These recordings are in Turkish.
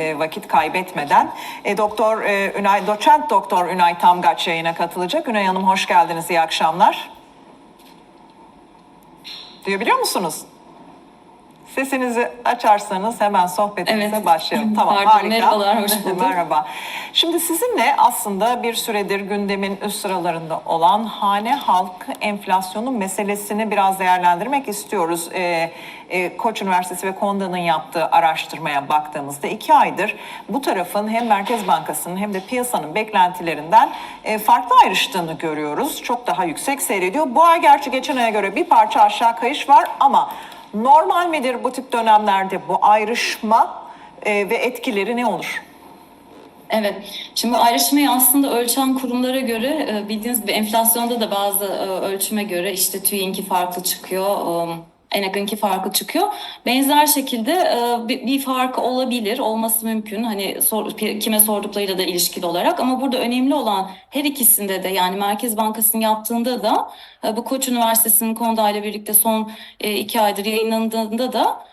E, vakit kaybetmeden e, Doktor e, Ünay Doçent Doktor Ünay Tamgaç yayına katılacak. Ünay Hanım hoş geldiniz. İyi akşamlar. Duyabiliyor musunuz? Sesinizi açarsanız hemen sohbetimize Evet. başlayalım. Tamam Pardon, harika. merhabalar, hoş bulduk. Merhaba. Şimdi sizinle aslında bir süredir gündemin üst sıralarında olan hane halkı enflasyonu meselesini biraz değerlendirmek istiyoruz. Ee, e, Koç Üniversitesi ve Konda'nın yaptığı araştırmaya baktığımızda iki aydır bu tarafın hem Merkez Bankası'nın hem de piyasanın beklentilerinden e, farklı ayrıştığını görüyoruz. Çok daha yüksek seyrediyor. Bu ay gerçi geçen aya göre bir parça aşağı kayış var ama normal midir bu tip dönemlerde bu ayrışma e, ve etkileri ne olur? Evet. Şimdi ayrışmayı aslında ölçen kurumlara göre e, bildiğiniz gibi enflasyonda da bazı e, ölçüme göre işte TÜİ'nki farklı çıkıyor. ENAG'ınki farklı çıkıyor. Benzer şekilde e, bir, bir fark olabilir, olması mümkün. Hani kime sorduklarıyla da ilişkili olarak. Ama burada önemli olan her ikisinde de yani Merkez Bankası'nın yaptığında da e, bu Koç Üniversitesi'nin Konda ile birlikte son e, iki aydır yayınlandığında da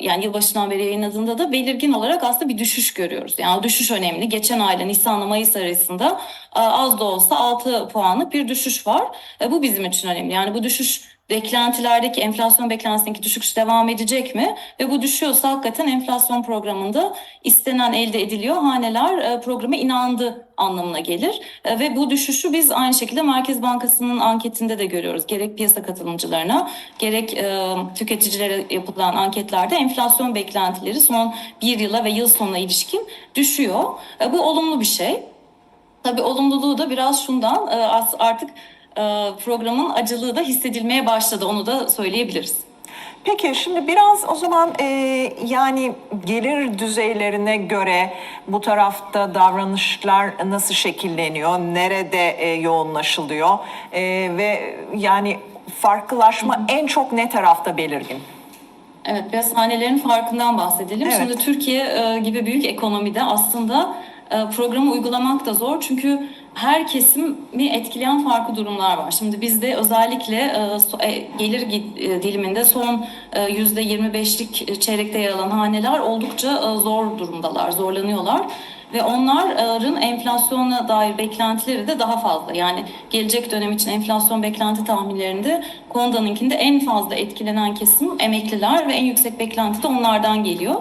yani yılbaşından beri yayınladığında da belirgin olarak aslında bir düşüş görüyoruz. Yani düşüş önemli. Geçen ayla Nisan'la Mayıs arasında az da olsa 6 puanlık bir düşüş var. Bu bizim için önemli. Yani bu düşüş beklentilerdeki enflasyon beklentisindeki düşüş devam edecek mi? Ve bu düşüyorsa hakikaten enflasyon programında istenen elde ediliyor. Haneler e, programa inandı anlamına gelir. E, Ve bu düşüşü biz aynı şekilde Merkez Bankası'nın anketinde de görüyoruz. Gerek piyasa katılımcılarına gerek e, tüketicilere yapılan anketlerde enflasyon beklentileri son bir yıla ve yıl sonuna ilişkin düşüyor. E, Bu olumlu bir şey. Tabii olumluluğu da biraz şundan artık programın acılığı da hissedilmeye başladı. Onu da söyleyebiliriz. Peki şimdi biraz o zaman e, yani gelir düzeylerine göre bu tarafta davranışlar nasıl şekilleniyor, nerede e, yoğunlaşılıyor E, ve yani farklılaşma en çok ne tarafta belirgin? Evet, biraz hanelerin farkından bahsedelim. Evet. Şimdi Türkiye e, gibi büyük ekonomide aslında e, programı uygulamak da zor. Çünkü her kesimi etkileyen farklı durumlar var. Şimdi bizde özellikle e, e, gelir e, diliminde son e, %25'lik çeyrekte yer alan haneler oldukça zor durumdalar, zorlanıyorlar. Ve onların enflasyona dair beklentileri de daha fazla. Yani gelecek dönem için enflasyon beklenti tahminlerinde Konda'nınkinde en fazla etkilenen kesim emekliler ve en yüksek beklenti de onlardan geliyor.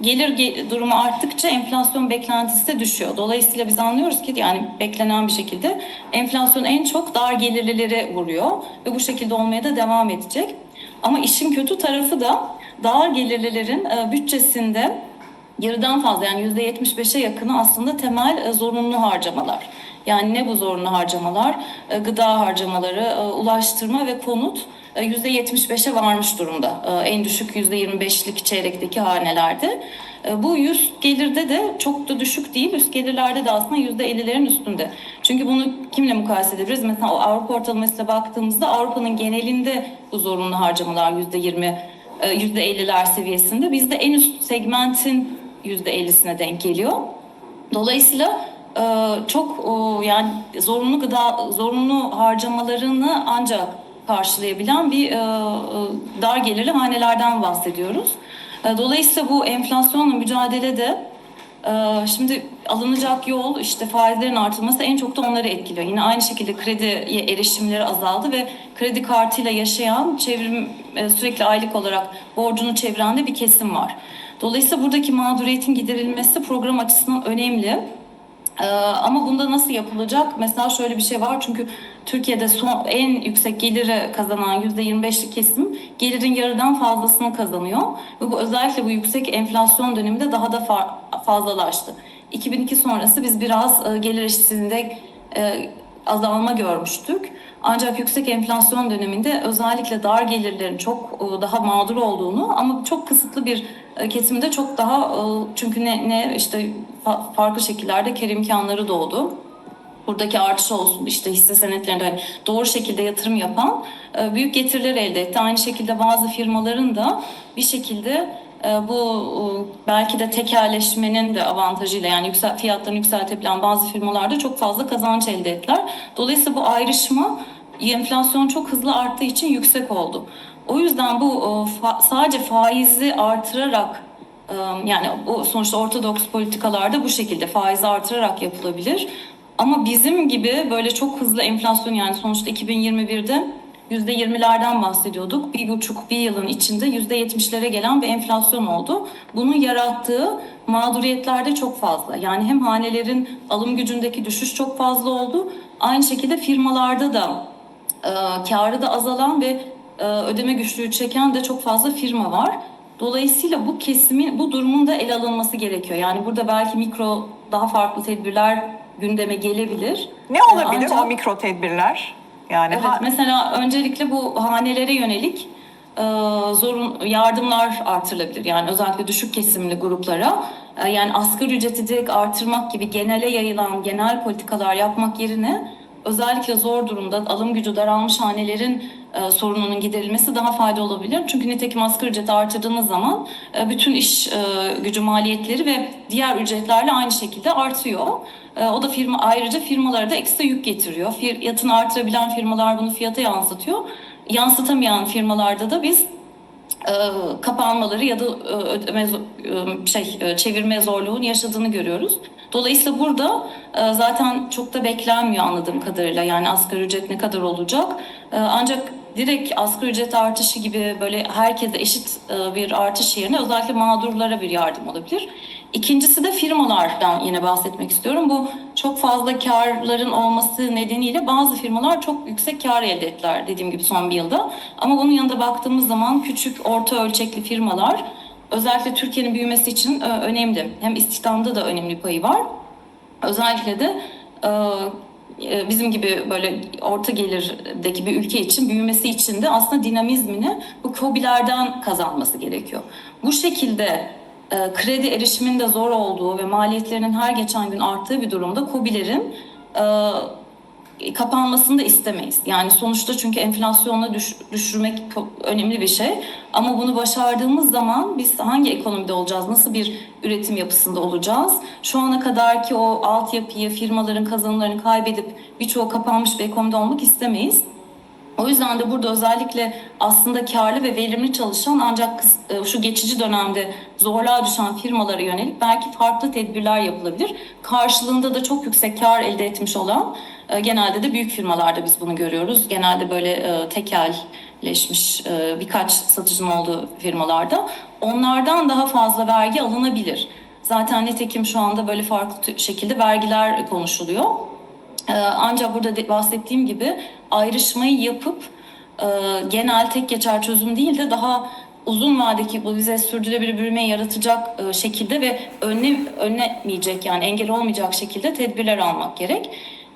Gelir ge- durumu arttıkça enflasyon beklentisi de düşüyor. Dolayısıyla biz anlıyoruz ki yani beklenen bir şekilde enflasyon en çok dar gelirlilere vuruyor ve bu şekilde olmaya da devam edecek. Ama işin kötü tarafı da dar gelirlilerin e, bütçesinde yarıdan fazla yani %75'e yakını aslında temel e, zorunlu harcamalar. Yani ne bu zorunlu harcamalar? E, Gıda harcamaları, ulaştırma ve konut %75'e varmış durumda. E, En düşük %25'lik çeyrekteki hanelerde. E, Bu üst gelirde de çok da düşük değil. Üst gelirlerde de aslında %50'lerin üstünde. Çünkü bunu kimle mukayese edebiliriz? Mesela Avrupa ortalamasıyla baktığımızda Avrupa'nın genelinde bu zorunlu harcamalar %20 e, %50'ler seviyesinde. Bizde en üst segmentin %50'sine denk geliyor. Dolayısıyla e, çok e, yani zorunlu gıda zorunlu harcamalarını ancak karşılayabilen bir e, e, dar gelirli hanelerden bahsediyoruz. E, Dolayısıyla bu enflasyonla mücadelede Şimdi alınacak yol işte faizlerin artılması en çok da onları etkiliyor. Yine aynı şekilde krediye erişimleri azaldı ve kredi kartıyla yaşayan çevrim sürekli aylık olarak borcunu çeviren de bir kesim var. Dolayısıyla buradaki mağduriyetin giderilmesi program açısından önemli. Ee, ama bunda nasıl yapılacak? Mesela şöyle bir şey var çünkü Türkiye'de son en yüksek geliri kazanan %25'lik kesim gelirin yarıdan fazlasını kazanıyor. Ve bu özellikle bu yüksek enflasyon döneminde daha da fa- fazlalaştı. 2002 sonrası biz biraz e, gelir eşitsizliğinde e, azalma görmüştük. Ancak yüksek enflasyon döneminde özellikle dar gelirlerin çok e, daha mağdur olduğunu ama çok kısıtlı bir e, kesimde çok daha e, çünkü ne, ne işte fa- farklı şekillerde kar imkanları doğdu. Buradaki artış olsun işte hisse senetlerinde doğru şekilde yatırım yapan büyük getiriler elde etti. Aynı şekilde bazı firmaların da bir şekilde bu e, belki de tekerleşmenin de avantajıyla yani yüksel, fiyatlarını yükseltebilen bazı firmalarda çok fazla kazanç elde ettiler. Dolayısıyla bu ayrışma enflasyon çok hızlı arttığı için yüksek oldu. O yüzden bu e, sadece faizi artırarak Ee, Yani bu sonuçta ortodoks politikalarda bu şekilde faizi artırarak yapılabilir. Ama bizim gibi böyle çok hızlı enflasyon yani sonuçta 2021'de %20'lerden bahsediyorduk. Bir buçuk bir yılın içinde %70'lere gelen bir enflasyon oldu. Bunun yarattığı mağduriyetler de çok fazla. Yani hem hanelerin alım gücündeki düşüş çok fazla oldu. Aynı şekilde firmalarda da e, karı da azalan ve e, ödeme güçlüğü çeken de çok fazla firma var. Dolayısıyla bu kesimin, bu durumun da ele alınması gerekiyor. Yani burada belki mikro daha farklı tedbirler gündeme gelebilir. Ne E, olabilir ancak- o mikro tedbirler? Yani Evet, ha- mesela öncelikle bu hanelere yönelik e, zorun yardımlar artırılabilir. Yani özellikle düşük kesimli gruplara. E, yani asgari ücreti direkt artırmak gibi genele yayılan genel politikalar yapmak yerine özellikle zor durumda alım gücü daralmış hanelerin e, sorununun giderilmesi daha fayda olabilir. Çünkü nitekim asgari ücreti artırdığınız zaman e, bütün iş e, gücü maliyetleri ve diğer ücretlerle aynı şekilde artıyor. E, o da firma ayrıca firmalara da ekstra yük getiriyor. Fiyatını artırabilen firmalar bunu fiyata yansıtıyor. Yansıtamayan firmalarda da biz e, kapanmaları ya da e, ödeme e, şey e, çevirme zorluğunu yaşadığını görüyoruz. Dolayısıyla burada e, zaten çok da beklenmiyor anladığım kadarıyla. Yani asgari ücret ne kadar olacak? E, Ancak direkt asgari ücret artışı gibi böyle herkese eşit e, bir artış yerine özellikle mağdurlara bir yardım olabilir. İkincisi de firmalardan yine bahsetmek istiyorum. Bu çok fazla karların olması nedeniyle bazı firmalar çok yüksek kar elde ettiler dediğim gibi son bir yılda. Ama bunun yanında baktığımız zaman küçük, orta ölçekli firmalar özellikle Türkiye'nin büyümesi için e, önemli. Hem istihdamda da önemli payı var. Özellikle de e, e, bizim gibi böyle orta gelirdeki bir ülke için büyümesi için de aslında dinamizmini bu KOBİ'lerden kazanması gerekiyor. Bu şekilde kredi erişimin de zor olduğu ve maliyetlerinin her geçen gün arttığı bir durumda KOBİ'lerin kapanmasını da istemeyiz. Yani sonuçta çünkü enflasyonla düş, düşürmek önemli bir şey. Ama bunu başardığımız zaman biz hangi ekonomide olacağız? Nasıl bir üretim yapısında olacağız? Şu ana kadarki o altyapıyı, firmaların kazanımlarını kaybedip birçoğu kapanmış bir ekonomide olmak istemeyiz. O yüzden de burada özellikle aslında karlı ve verimli çalışan ancak e, şu geçici dönemde zorluğa düşen firmalara yönelik belki farklı tedbirler yapılabilir. Karşılığında da çok yüksek kar elde etmiş olan e, genelde de büyük firmalarda biz bunu görüyoruz. Genelde böyle e, tekelleşmiş birkaç satıcının olduğu firmalarda onlardan daha fazla vergi alınabilir. Zaten nitekim şu anda böyle farklı şekilde vergiler konuşuluyor. Ee, Ancak burada bahsettiğim gibi ayrışmayı yapıp e, genel tek geçer çözüm değil de daha uzun vadeki bu bize sürdürülebilir büyüme yaratacak e, şekilde ve önle, önlemeyecek yani engel olmayacak şekilde tedbirler almak gerek.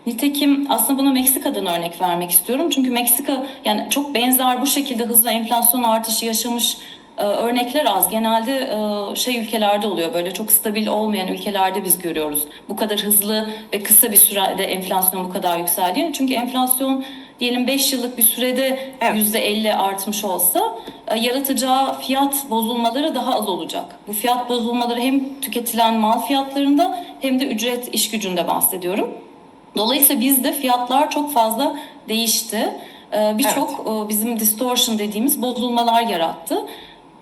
Nitekim aslında buna Meksika'dan örnek vermek istiyorum. Çünkü Meksika yani çok benzer bu şekilde hızlı enflasyon artışı yaşamış örnekler az. Genelde e, şey ülkelerde oluyor böyle çok stabil olmayan ülkelerde biz görüyoruz. Bu kadar hızlı ve kısa bir sürede enflasyon bu kadar yükseldiğini. Çünkü enflasyon diyelim 5 yıllık bir sürede Evet. %50 artmış olsa e, yaratacağı fiyat bozulmaları daha az olacak. Bu fiyat bozulmaları hem tüketilen mal fiyatlarında hem de ücret iş gücünde bahsediyorum. Dolayısıyla bizde fiyatlar çok fazla değişti. Ee, Birçok e, bizim distortion dediğimiz bozulmalar yarattı.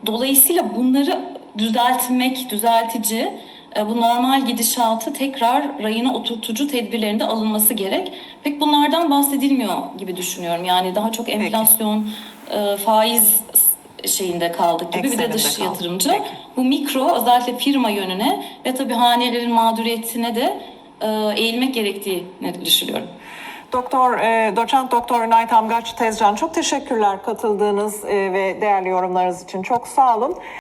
Dolayısıyla bunları düzeltmek, düzeltici, e, bu normal gidişatı tekrar rayına oturtucu tedbirlerinde alınması gerek. Pek bunlardan bahsedilmiyor gibi düşünüyorum. Yani daha çok enflasyon, e, faiz şeyinde kaldık gibi bir de dış kaldık. yatırımcı. Peki. Bu mikro özellikle firma yönüne ve tabii hanelerin mağduriyetine de e, eğilmek gerektiğini düşünüyorum. Doktor, e, doçent doktor Ünay Tamgaç Tezcan çok teşekkürler katıldığınız e, ve değerli yorumlarınız için. Çok sağ olun.